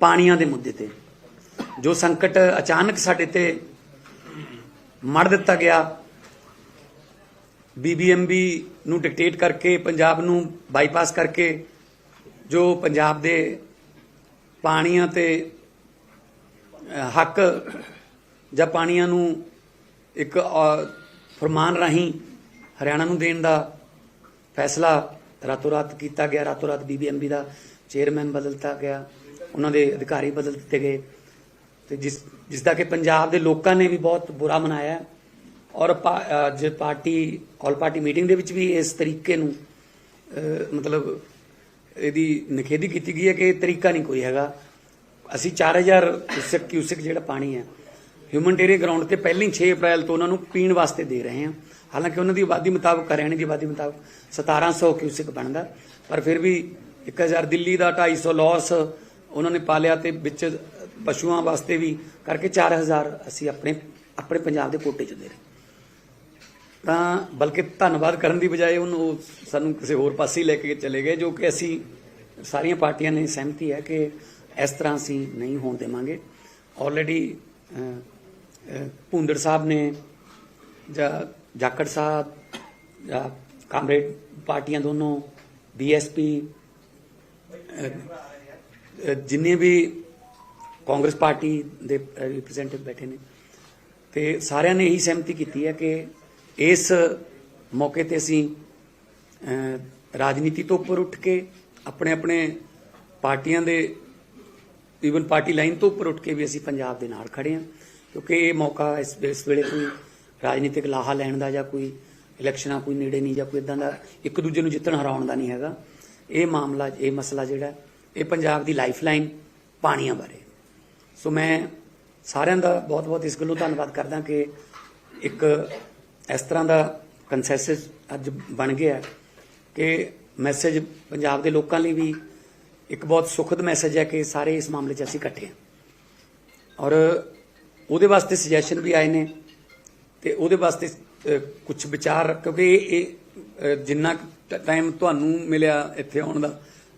ਪਾਣੀਆਂ ਦੇ ਮੁੱਦੇ ਤੇ ਜੋ ਸੰਕਟ ਅਚਾਨਕ ਸਾਡੇ ਤੇ ਮੜ ਦਿੱਤਾ ਗਿਆ। ਬੀਬੀਐਮਬੀ ਨੂੰ ਡਿਕਟੇਟ ਕਰਕੇ ਪੰਜਾਬ ਨੂੰ ਬਾਈਪਾਸ ਕਰਕੇ ਜੋ ਪੰਜਾਬ ਦੇ ਪਾਣੀਆਂ ਤੇ ਹੱਕ ਜਾਂ ਪਾਣੀਆਂ ਨੂੰ ਇੱਕ ਅਹ, ਫਰਮਾਨ ਰਾਹੀਂ ਹਰਿਆਣਾ ਨੂੰ ਦੇਣ ਦਾ ਫੈਸਲਾ ਰਾਤੋਂ ਰਾਤ ਕੀਤਾ ਗਿਆ। ਰਾਤੋਂ ਰਾਤ ਬੀਬੀਐਮਬੀ ਦਾ ਚੇਅਰਮੈਨ ਬਦਲਤਾ ਗਿਆ। ਉਹਨਾਂ ਦੇ ਅਧਿਕਾਰੀ ਬਦਲ ਦਿੱਤੇ ਗਏ। ਤੇ ਜਿਸ ਜਿਸ ਦਾ ਕਿ ਪੰਜਾਬ ਦੇ ਲੋਕਾਂ ਨੇ ਵੀ ਬਹੁਤ ਬੁਰਾ ਮਨਾਇਆ ਔਰ ਪਾ- ਪਾਰਟੀ ਆਲ ਪਾਰਟੀ ਮੀਟਿੰਗ ਦੇ ਵਿੱਚ ਵੀ ਇਸ ਤਰੀਕੇ ਨੂੰ ਮਤਲਬ ਇਹਦੀ ਨਿਖੇਧੀ ਕੀਤੀ ਗਈ ਹੈ ਕਿ ਇਹ ਤਰੀਕਾ ਨਹੀਂ ਕੋਈ ਹੈਗਾ। ਅਸੀਂ 4000 ਕਿਊਸਕ ਕਿਊਸਕ ਜਿਹੜਾ ਪਾਣੀ ਹੈ ਹਿਊਮਨਟੇਰੀਅਨ ਗਰਾਊਂਡ ਤੇ ਪਹਿਲੀ 6 ਅਪ੍ਰੈਲ ਤੋਂ ਉਹਨਾਂ ਨੂੰ ਪੀਣ ਵਾਸਤੇ ਦੇ ਰਹੇ ਹਾਂ। ਹਾਲਾਂਕਿ ਉਹਨਾਂ ਦੀ ਆਬਾਦੀ ਮੁਤਾਬਕ, ਹਰਿਆਣੇ ਦੀ ਆਬਾਦੀ ਮੁਤਾਬਕ 1700 ਕਿਊਸਕ ਬਣਦਾ। ਪਰ ਫਿਰ ਵੀ 1000 ਦਿੱਲੀ ਦਾ 250 ਲਾਸ ਉਹਨਾਂ ਨੇ ਪਾਲਿਆ ਤੇ ਵਿੱਚ ਪਸ਼ੂਆਂ ਵਾਸਤੇ ਵੀ ਕਰਕੇ 4000 ਅਸੀਂ ਆਪਣੇ ਆਪਣੇ ਪੰਜਾਬ ਦੇ ਕੋਟੇ ਚ ਦੇ ਰਹੇ। ਤਾਂ ਬਲਕਿ ਧੰਨਵਾਦ ਕਰਨ ਦੀ ਬਜਾਏ ਉਹਨੂੰ ਉਹ ਸਾਨੂੰ ਕਿਸੇ ਹੋਰ ਪਾਸੇ ਲੈ ਕੇ ਚਲੇ ਗਏ, ਜੋ ਕਿ ਅਸੀਂ ਸਾਰੀਆਂ ਪਾਰਟੀਆਂ ਨੇ ਸਹਿਮਤੀ ਹੈ ਕਿ ਇਸ ਤਰ੍ਹਾਂ ਅਸੀਂ ਨਹੀਂ ਹੋਣ ਦੇਵਾਂਗੇ। ਆਲਰੇਡੀ ਭੁੰਦੜ ਸਾਹਿਬ ਨੇ ਜਾਂ ਜਾਖੜ ਸਾਹਿਬ ਜਾਂ ਕਾਮਰੇਡ ਪਾਰਟੀਆਂ ਦੋਨੋਂ ਬੀਐਸਪੀ ਜਿੰਨੇ ਵੀ ਕਾਂਗਰਸ ਪਾਰਟੀ ਦੇ ਰਿਪਰੈਜ਼ੈਂਟੇਟਿਵ ਬੈਠੇ ਨੇ, ਤੇ ਸਾਰਿਆਂ ਨੇ ਇਹੀ ਸਹਿਮਤੀ ਕੀਤੀ ਹੈ ਕਿ ਇਸ ਮੌਕੇ ਤੇ ਅਸੀਂ ਰਾਜਨੀਤੀ ਤੋਂ ਉੱਪਰ ਉੱਠ ਕੇ ਆਪਣੇ ਆਪਣੇ ਪਾਰਟੀਆਂ ਦੇ ਈਵਨ ਪਾਰਟੀ ਲਾਈਨ ਤੋਂ ਉੱਪਰ ਉੱਠ ਕੇ ਵੀ ਅਸੀਂ ਪੰਜਾਬ ਦੇ ਨਾਲ ਖੜੇ ਹਾਂ, ਕਿਉਂਕਿ ਇਹ ਮੌਕਾ ਇਸ ਇਸ ਵੇਲੇ ਕੋਈ ਰਾਜਨੀਤਿਕ ਲਾਹਾ ਲੈਣ ਦਾ ਜਾਂ ਕੋਈ ਇਲੈਕਸ਼ਨਾਂ ਕੋਈ ਨੇੜੇ ਨਹੀਂ ਜਾਂ ਕੋਈ ਇਦਾਂ ਦਾ ਇੱਕ ਦੂਜੇ ਨੂੰ ਜਿੱਤਣ, ਹਰਾਉਣ ਦਾ ਨਹੀਂ ਹੈਗਾ। ਇਹ ਮਾਮਲਾ, ਇਹ ਮਸਲਾ ਜਿਹੜਾ ਇਹ ਪੰਜਾਬ ਦੀ ਲਾਈਫਲਾਈਨ ਪਾਣੀਆਂ ਬਾਰੇ। ਸੋ ਮੈਂ ਸਾਰਿਆਂ ਦਾ ਬਹੁਤ-ਬਹੁਤ ਇਸ ਗੱਲੋਂ ਧੰਨਵਾਦ ਕਰਦਾ ਕਿ ਇੱਕ ਇਸ ਤਰ੍ਹਾਂ ਦਾ ਕੰਸੈਂਸਸ ਅੱਜ ਬਣ ਗਿਆ ਕਿ ਮੈਸੇਜ ਪੰਜਾਬ ਦੇ ਲੋਕਾਂ ਲਈ ਵੀ ਇੱਕ ਬਹੁਤ ਸੁਖਦ ਮੈਸੇਜ ਹੈ ਕਿ ਸਾਰੇ ਇਸ ਮਾਮਲੇ 'ਚ ਅਸੀਂ ਇਕੱਠੇ ਹਾਂ। ਔਰ ਉਹਦੇ ਵਾਸਤੇ ਸੁਜੈਸ਼ਨ ਵੀ ਆਏ ਨੇ ਤੇ ਉਹਦੇ ਵਾਸਤੇ ਕੁਝ ਵਿਚਾਰ ਕਿਉਂਕਿ ਇਹ ਇਹ, ਜਿੰਨਾ ਟਾਈਮ ਤੁਹਾਨੂੰ ਮਿਲਿਆ ਇੱਥੇ ਆਉਣ ਦਾ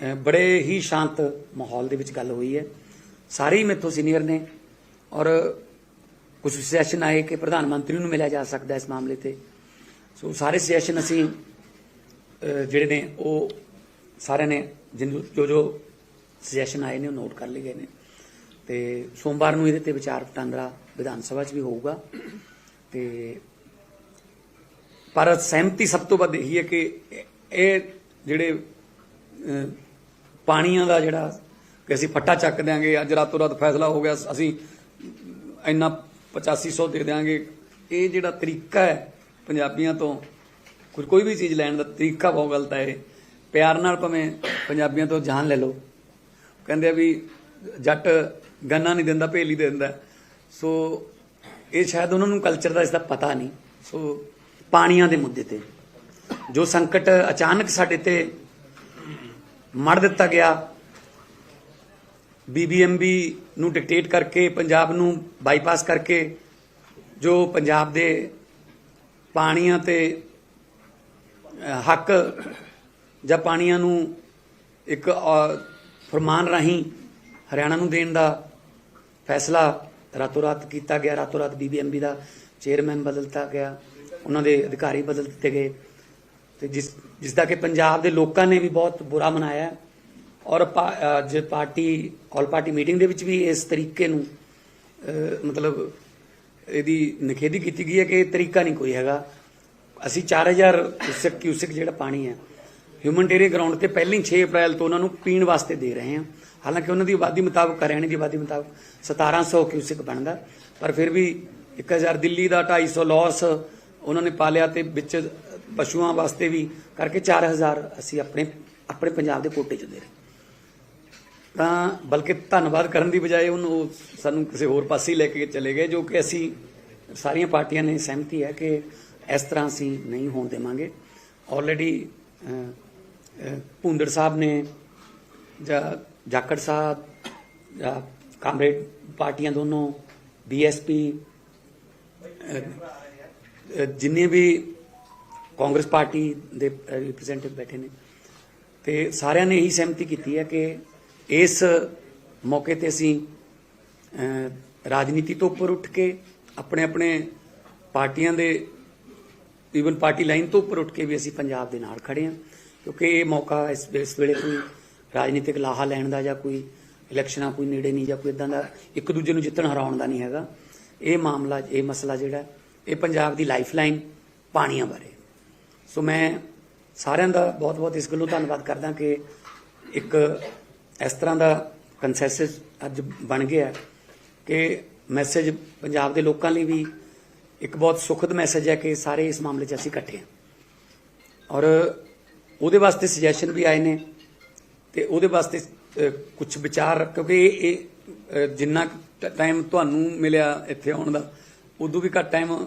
ਬੜੇ ਹੀ ਸ਼ਾਂਤ ਮਾਹੌਲ ਦੇ ਵਿੱਚ ਗੱਲ ਹੋਈ ਹੈ। ਸਾਰੇ ਹੀ ਮੇਥੋਂ ਸੀਨੀਅਰ ਨੇ ਔਰ ਕੁਝ ਸੁਜੈਸ਼ਨ ਆਏ ਕਿ ਪ੍ਰਧਾਨ ਮੰਤਰੀ ਨੂੰ ਮਿਲਿਆ ਜਾ ਸਕਦਾ ਇਸ ਮਾਮਲੇ ਤੇ। ਸੋ ਸਾਰੇ ਸੁਜੈਸ਼ਨ ਅਸੀਂ ਜਿਹੜੇ ਨੇ ਉਹ ਸਾਰਿਆਂ ਨੇ ਜਿਹਨੂੰ ਜੋ ਜੋ ਸੁਜੈਸ਼ਨ ਆਏ ਨੇ ਉਹ ਨੋਟ ਕਰ ਲਏ ਗਏ ਨੇ। ਤੇ ਸੋਮਵਾਰ ਨੂੰ ਇਹਦੇ ਤੇ ਵਿਚਾਰ ਵਟਾਂਦਰਾ ਵਿਧਾਨ ਸਭਾ 'ਚ ਵੀ ਹੋਊਗਾ। ਤੇ ਪਰ ਸਹਿਮਤੀ ਸਭ ਤੋਂ ਵੱਧ ਇਹੀ ਹੈ ਕਿ ਇਹ- ਜਿਹੜੇ ਪਾਣੀਆਂ ਦਾ ਜਿਹੜਾ ਕਿ ਅਸੀਂ ਫੱਟਾ ਚੱਕ ਦਿਆਂਗੇ, ਅੱਜ ਰਾਤੋਂ ਰਾਤ ਫੈਸਲਾ ਹੋ ਗਿਆ, ਅਸੀਂ ਇੰਨਾ 8500 ਦੇ ਦਿਆਂਗੇ। ਇਹ ਜਿਹੜਾ ਤਰੀਕਾ ਹੈ ਪੰਜਾਬੀਆਂ ਤੋਂ ਕੋਈ ਵੀ ਚੀਜ਼ ਲੈਣ ਦਾ ਤਰੀਕਾ ਬਹੁਤ ਗਲਤ ਹੈ ਇਹ। ਪਿਆਰ ਨਾਲ ਭਾਵੇਂ ਪੰਜਾਬੀਆਂ ਤੋਂ ਜਾਨ ਲੈ ਲਓ। ਕਹਿੰਦੇ ਆ ਵੀ ਜੱਟ ਗੰਨਾ ਨਹੀਂ ਦਿੰਦਾ, ਭੇਲੀ ਦੇ ਦਿੰਦਾ। ਸੋ ਇਹ ਸ਼ਾਇਦ ਉਹਨਾਂ ਨੂੰ ਕਲਚਰ ਦਾ ਇਸ ਦਾ ਪਤਾ ਨਹੀਂ। ਸੋ ਪਾਣੀਆਂ ਦੇ ਮੁੱਦੇ ਤੇ, ਜੋ ਸੰਕਟ ਅਚਾਨਕ ਸਾਡੇ ਤੇ ਮੜ ਦਿੱਤਾ ਗਿਆ। ਬੀਬੀਐਮਬੀ ਨੂੰ ਡਿਕਟੇਟ ਕਰਕੇ ਪੰਜਾਬ ਨੂੰ ਬਾਈਪਾਸ ਕਰਕੇ ਜੋ ਪੰਜਾਬ ਦੇ ਪਾਣੀਆਂ ਤੇ ਹੱਕ ਜਾਂ ਪਾਣੀਆਂ ਨੂੰ ਇੱਕ ਅਹ, ਫਰਮਾਨ ਰਾਹੀਂ ਹਰਿਆਣਾ ਨੂੰ ਦੇਣ ਦਾ ਫੈਸਲਾ ਰਾਤੋਂ ਰਾਤ ਕੀਤਾ ਗਿਆ। ਰਾਤੋਂ ਰਾਤ ਬੀਬੀਐਮਬੀ ਦਾ ਚੇਅਰਮੈਨ ਬਦਲਤਾ ਗਿਆ। ਉਹਨਾਂ ਦੇ ਅਧਿਕਾਰੀ ਬਦਲ ਦਿੱਤੇ ਗਏ। ਤੇ ਜਿਸ ਜਿਸ ਦਾ ਕਿ ਪੰਜਾਬ ਦੇ ਲੋਕਾਂ ਨੇ ਵੀ ਬਹੁਤ ਬੁਰਾ ਮਨਾਇਆ ਔਰ ਪਾ- ਅੱਜ ਪਾਰਟੀ ਆਲ ਪਾਰਟੀ ਮੀਟਿੰਗ ਦੇ ਵਿੱਚ ਵੀ ਇਸ ਤਰੀਕੇ ਨੂੰ ਮਤਲਬ ਇਹਦੀ ਨਿਖੇਧੀ ਕੀਤੀ ਗਈ ਹੈ ਕਿ ਇਹ ਤਰੀਕਾ ਨਹੀਂ ਕੋਈ ਹੈਗਾ। ਅਸੀਂ 4000 ਕਿਊਸਕ ਕਿਊਸਕ ਜਿਹੜਾ ਪਾਣੀ ਹੈ ਹਿਊਮਨਟੇਰੀਅਨ ਗਰਾਊਂਡ ਤੇ ਪਹਿਲਾਂ ਹੀ 6 ਅਪ੍ਰੈਲ ਤੋਂ ਉਹਨਾਂ ਨੂੰ ਪੀਣ ਵਾਸਤੇ ਦੇ ਰਹੇ ਹਾਂ। ਹਾਲਾਂਕਿ ਉਹਨਾਂ ਦੀ ਆਬਾਦੀ ਮੁਤਾਬਕ, ਹਰਿਆਣੇ ਦੀ ਆਬਾਦੀ ਮੁਤਾਬਕ 1700 ਕਿਊਸਕ ਬਣਦਾ। ਪਰ ਫਿਰ ਵੀ 1000 ਦਿੱਲੀ ਦਾ 250 ਲਾਸ ਉਹਨਾਂ ਨੇ ਪਾ ਲਿਆ ਤੇ ਵਿੱਚ ਪਸ਼ੂਆਂ ਵਾਸਤੇ ਵੀ, ਕਰਕੇ 4000 ਅਸੀਂ ਆਪਣੇ ਆਪਣੇ ਪੰਜਾਬ ਦੇ ਕੋਟੇ ਚ ਦੇ ਰਹੇ। ਤਾਂ ਬਲਕਿ ਧੰਨਵਾਦ ਕਰਨ ਦੀ ਬਜਾਏ ਉਹਨੂੰ ਉਹ ਸਾਨੂੰ ਕਿਸੇ ਹੋਰ ਪਾਸੇ ਲੈ ਕੇ ਚਲੇ ਗਏ, ਜੋ ਕਿ ਅਸੀਂ ਸਾਰੀਆਂ ਪਾਰਟੀਆਂ ਨੇ ਸਹਿਮਤੀ ਹੈ ਕਿ ਇਸ ਤਰ੍ਹਾਂ ਅਸੀਂ ਨਹੀਂ ਹੋਣ ਦੇਵਾਂਗੇ। ਆਲਰੇਡੀ ਭੁੰਦੜ ਸਾਹਿਬ ਨੇ ਜਾਂ ਜਾਖੜ ਸਾਹਿਬ ਜਾਂ ਕਾਮਰੇਡ ਪਾਰਟੀਆਂ ਦੋਨੋਂ ਬੀਐਸਪੀ ਜਿੰਨੇ ਵੀ ਕਾਂਗਰਸ ਪਾਰਟੀ ਦੇ ਰਿਪਰੈਜ਼ੈਂਟੇਟਿਵ ਬੈਠੇ ਨੇ। ਤੇ ਸਾਰਿਆਂ ਨੇ ਇਹੀ ਸਹਿਮਤੀ ਕੀਤੀ ਹੈ ਕਿ ਇਸ ਮੌਕੇ ਤੇ ਅਸੀਂ ਰਾਜਨੀਤੀ ਤੋਂ ਉੱਪਰ ਉੱਠ ਕੇ ਆਪਣੇ ਆਪਣੇ ਪਾਰਟੀਆਂ ਦੇ ਈਵਨ ਪਾਰਟੀ ਲਾਈਨ ਤੋਂ ਉੱਪਰ ਉੱਠ ਕੇ ਵੀ ਅਸੀਂ ਪੰਜਾਬ ਦੇ ਨਾਲ ਖੜੇ ਹਾਂ। ਕਿਉਂਕਿ ਇਹ ਮੌਕਾ ਇਸ ਇਸ ਵੇਲੇ ਕੋਈ ਰਾਜਨੀਤਿਕ ਲਾਹਾ ਲੈਣ ਦਾ ਜਾਂ ਕੋਈ ਇਲੈਕਸ਼ਨਾਂ ਕੋਈ ਨੇੜੇ ਨਹੀਂ ਜਾਂ ਕੋਈ ਇਦਾਂ ਦਾ ਇੱਕ ਦੂਜੇ ਨੂੰ ਜਿੱਤਣ ਹਰਾਉਣ ਦਾ ਨਹੀਂ ਹੈਗਾ। ਇਹ ਮਾਮਲਾ, ਇਹ ਮਸਲਾ ਜਿਹੜਾ, ਇਹ ਪੰਜਾਬ ਦੀ ਲਾਈਫਲਾਈਨ ਪਾਣੀਆਂ ਬਾਰੇ। ਸੋ ਮੈਂ ਸਾਰਿਆਂ ਦਾ ਬਹੁਤ-ਬਹੁਤ ਇਸ ਗੱਲੋਂ ਧੰਨਵਾਦ ਕਰਦਾ ਕਿ ਇੱਕ ਇਸ ਤਰ੍ਹਾਂ ਦਾ ਕੰਸੈਂਸਸ ਅੱਜ ਬਣ ਗਿਆ ਕਿ ਮੈਸੇਜ ਪੰਜਾਬ ਦੇ ਲੋਕਾਂ ਲਈ ਵੀ ਇੱਕ ਬਹੁਤ ਸੁਖਦ ਮੈਸੇਜ ਹੈ ਕਿ ਸਾਰੇ ਇਸ ਮਾਮਲੇ 'ਚ ਅਸੀਂ ਇਕੱਠੇ ਹਾਂ। ਔਰ ਉਹਦੇ ਵਾਸਤੇ ਸੁਜੈਸ਼ਨ ਵੀ ਆਏ ਨੇ ਤੇ ਉਹਦੇ ਵਾਸਤੇ ਕੁਝ ਵਿਚਾਰ ਕਿਉਂਕਿ ਇਹ ਇਹ, ਅਹ, ਜਿੰਨਾ ਟਾਈਮ ਤੁਹਾਨੂੰ ਮਿਲਿਆ ਇੱਥੇ ਆਉਣ ਦਾ ਉਦੋਂ ਵੀ ਘੱਟ ਟਾਈਮ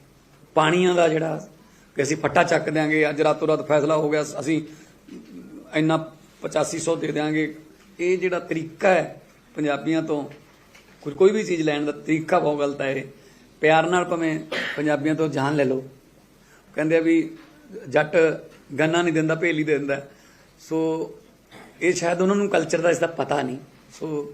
ਪਾਣੀਆਂ ਦਾ ਜਿਹੜਾ ਕਿ ਅਸੀਂ ਫੱਟਾ ਚੱਕ ਦਿਆਂਗੇ, ਅੱਜ ਰਾਤੋਂ ਰਾਤ ਫੈਸਲਾ ਹੋ ਗਿਆ, ਅਸੀਂ ਇੰਨਾ 8500 ਦੇ ਦਿਆਂਗੇ। ਇਹ ਜਿਹੜਾ ਤਰੀਕਾ ਹੈ ਪੰਜਾਬੀਆਂ ਤੋਂ ਕੁਝ ਕੋਈ ਵੀ ਚੀਜ਼ ਲੈਣ ਦਾ ਤਰੀਕਾ ਬਹੁਤ ਗਲਤ ਹੈ ਇਹ। ਪਿਆਰ ਨਾਲ ਭਾਵੇਂ ਪੰਜਾਬੀਆਂ ਤੋਂ ਜਾਨ ਲੈ ਲਓ। ਕਹਿੰਦੇ ਆ ਵੀ ਜੱਟ ਗੰਨਾ ਨਹੀਂ ਦਿੰਦਾ, ਭੇਲੀ ਦੇ ਦਿੰਦਾ। ਸੋ ਇਹ ਸ਼ਾਇਦ ਉਹਨਾਂ ਨੂੰ ਕਲਚਰ ਦਾ ਇਸ ਦਾ ਪਤਾ ਨਹੀਂ। ਸੋ